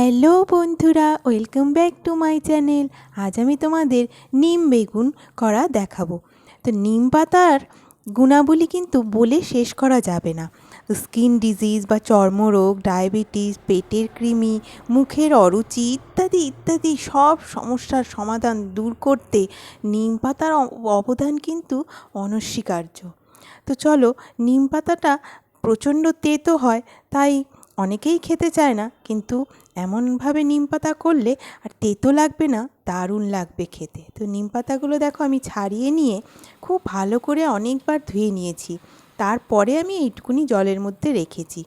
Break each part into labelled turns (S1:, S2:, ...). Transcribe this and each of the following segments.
S1: Hello বন্ধুরা, welcome back to my channel. আজ আমি তোমাদের নিম বেগুন করা দেখাবো। তো নিম পাতার গুণাবলী কিন্তু বলে শেষ করা যাবে না। স্কিন ডিজিজ বা চর্মরোগ, ডায়াবেটিস, পেটের কৃমি, মুখের অরুচি ইত্যাদি ইত্যাদি সব সমস্যার সমাধান দূর করতে নিম পাতার অবদান কিন্তু অনস্বীকার্য। তো চলো, নিম পাতাটা প্রচণ্ড তেতো হয়, তাই অনেকেই খেতে চায় না, কিন্তু এমনভাবে নিম পাতা করলে আর তেতো লাগবে না, দারুণ লাগবে খেতে। তো নিম পাতাগুলো দেখো আমি ছাড়িয়ে নিয়ে খুব ভালো করে অনেকবার ধুয়ে নিয়েছি। তারপরে আমি এইটুকুনি জলের মধ্যে রেখেছি।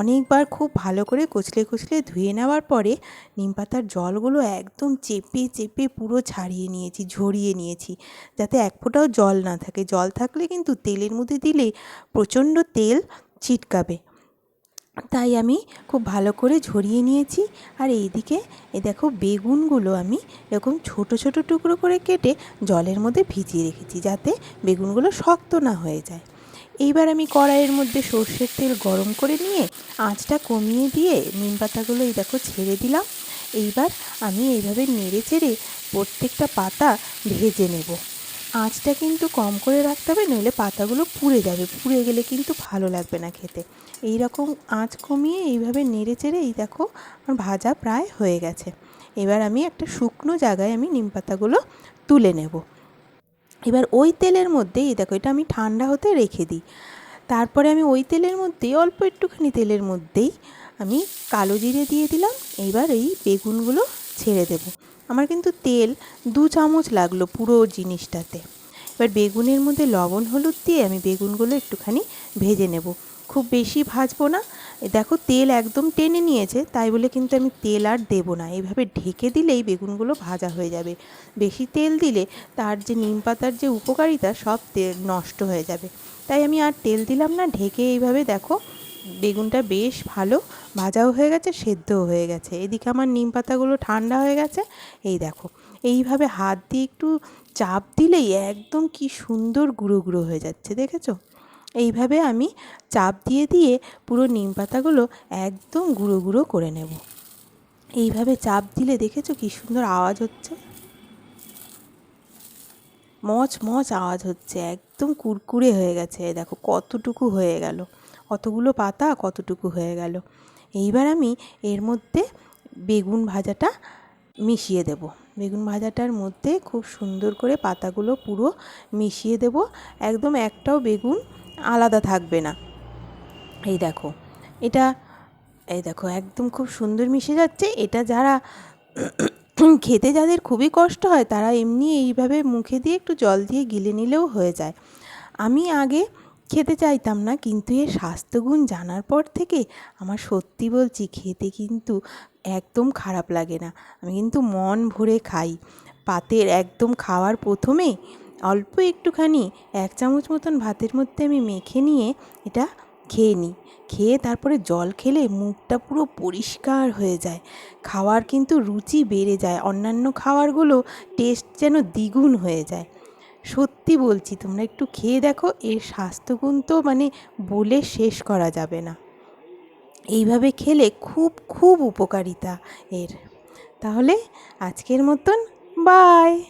S1: অনেকবার খুব ভালো করে কচলে কচলে ধুয়ে নেওয়ার পরে নিম পাতার জলগুলো একদম চেপে চেপে পুরো ছাড়িয়ে নিয়েছি, ঝরিয়ে নিয়েছি, যাতে এক ফোঁটাও জল না থাকে। জল থাকলে কিন্তু তেলের মধ্যে দিলে প্রচণ্ড তেল ছিটকাবে। তাই আমি খুব ভালো করে ঝরিয়ে নিয়েছি। আর এইদিকে এ দেখো বেগুনগুলো আমি এরকম ছোট ছোট টুকরো করে কেটে জলের মধ্যে ভিজিয়ে রেখেছি যাতে বেগুনগুলো শক্ত না হয়ে যায়। এইবার আমি কড়াইয়ের মধ্যে সর্ষের তেল গরম করে নিয়ে আঁচটা কমিয়ে দিয়ে নিম পাতাগুলো এই দেখো ছেড়ে দিলাম। এইবার আমি এইভাবে নেড়ে চেড়ে প্রত্যেকটা পাতা ভেজে নেব। আঁচটা কিন্তু কম করে রাখতে হবে, নইলে পাতাগুলো পুড়ে যাবে। পুড়ে গেলে কিন্তু ভালো লাগবে না খেতে। এই রকম আঁচ কমিয়ে এইভাবে নেড়ে চেড়ে এই দেখো আমার ভাজা প্রায় হয়ে গেছে। এবার আমি একটা শুকনো জায়গায় আমি নিম পাতাগুলো তুলে নেব। এবার ওই তেলের মধ্যে, এই দেখো এটা আমি ঠান্ডা হতে রেখে দিই। তারপরে আমি ওই তেলের মধ্যেই, অল্প একটুখানি তেলের মধ্যেই আমি কালো জিরে দিয়ে দিলাম। এইবার এই বেগুনগুলো ছেড়ে দেব। আমার কিন্তু তেল দু চামচ লাগল পুরো জিনিসটাতে। এবার বেগুনের মধ্যে লবণ, হলুদ দিয়ে আমি বেগুনগুলো একটুখানি ভেজে নেব। খুব বেশি ভাজবো না। দেখো তেল একদম টেনে নিয়েছে, তাই বলে কিন্তু আমি তেল আর দেবো না। এইভাবে ঢেকে দিলেই বেগুনগুলো ভাজা হয়ে যাবে। বেশি তেল দিলে তার যে নিম পাতার যে উপকারিতা, সব তেল নষ্ট হয়ে যাবে। তাই আমি আর তেল দিলাম না, ঢেকে এইভাবে দেখো বেগুনটা বেশ ভালো ভাজাও হয়ে গেছে, সেদ্ধও হয়ে গেছে। এদিকে আমার নিম পাতাগুলো ঠান্ডা হয়ে গেছে। এই দেখো, এইভাবে হাত দিয়ে একটু চাপ দিলেই একদম কি সুন্দর গুঁড়ো গুঁড়ো হয়ে যাচ্ছে, দেখেছ? এইভাবে আমি চাপ দিয়ে দিয়ে পুরো নিম পাতাগুলো একদম গুঁড়ো গুঁড়ো করে নেব। এইভাবে চাপ দিলে দেখেছ কি সুন্দর আওয়াজ হচ্ছে? মচ মচ আওয়াজ হচ্ছে, একদম কুরকুরে হয়ে গেছে। দেখো কতটুকু হয়ে গেল। কতগুলো পাতা কতটুকু হয়ে গেল। এইবার আমি এর মধ্যে বেগুন ভাজাটা মিশিয়ে দেব। বেগুন ভাজাটার মধ্যে খুব সুন্দর করে পাতাগুলো পুরো মিশিয়ে দেব। একদম একটাও বেগুন আলাদা থাকবে না। এই দেখো, এটা, এই দেখো, একদম খুব সুন্দর মিশে যাচ্ছে। এটা যারা খেতে যাদের খুবই কষ্ট হয়, তারা এমনি এইভাবে মুখে দিয়ে একটু জল দিয়ে গিলে নিলেও হয়ে যায়। আমি আগে খেতে চাইতাম না, কিন্তু এর স্বাস্থ্যগুণ জানার পর থেকে আমার সত্যি বলছি, খেতে কিন্তু একদম খারাপ লাগে না। আমি কিন্তু মন ভরে খাই। পাতের একদম খাওয়ার প্রথমেই অল্প একটুখানি এক চামচ মতন ভাতের মধ্যে আমি মেখে নিয়ে এটা খেয়ে নিই। খেয়ে তারপরে জল খেলে মুখটা পুরো পরিষ্কার হয়ে যায়। খাওয়ার কিন্তু রুচি বেড়ে যায়। অন্যান্য খাওয়ারগুলো টেস্ট যেন দ্বিগুণ হয়ে যায়। সত্যি বলছি, তোমরা একটু খেয়ে দেখো, এর স্বাস্থ্যগুণ তো মানে বলে শেষ করা যাবে না। এইভাবে খেলে খুব খুব উপকারিতা এর। তাহলে আজকের মতন বাই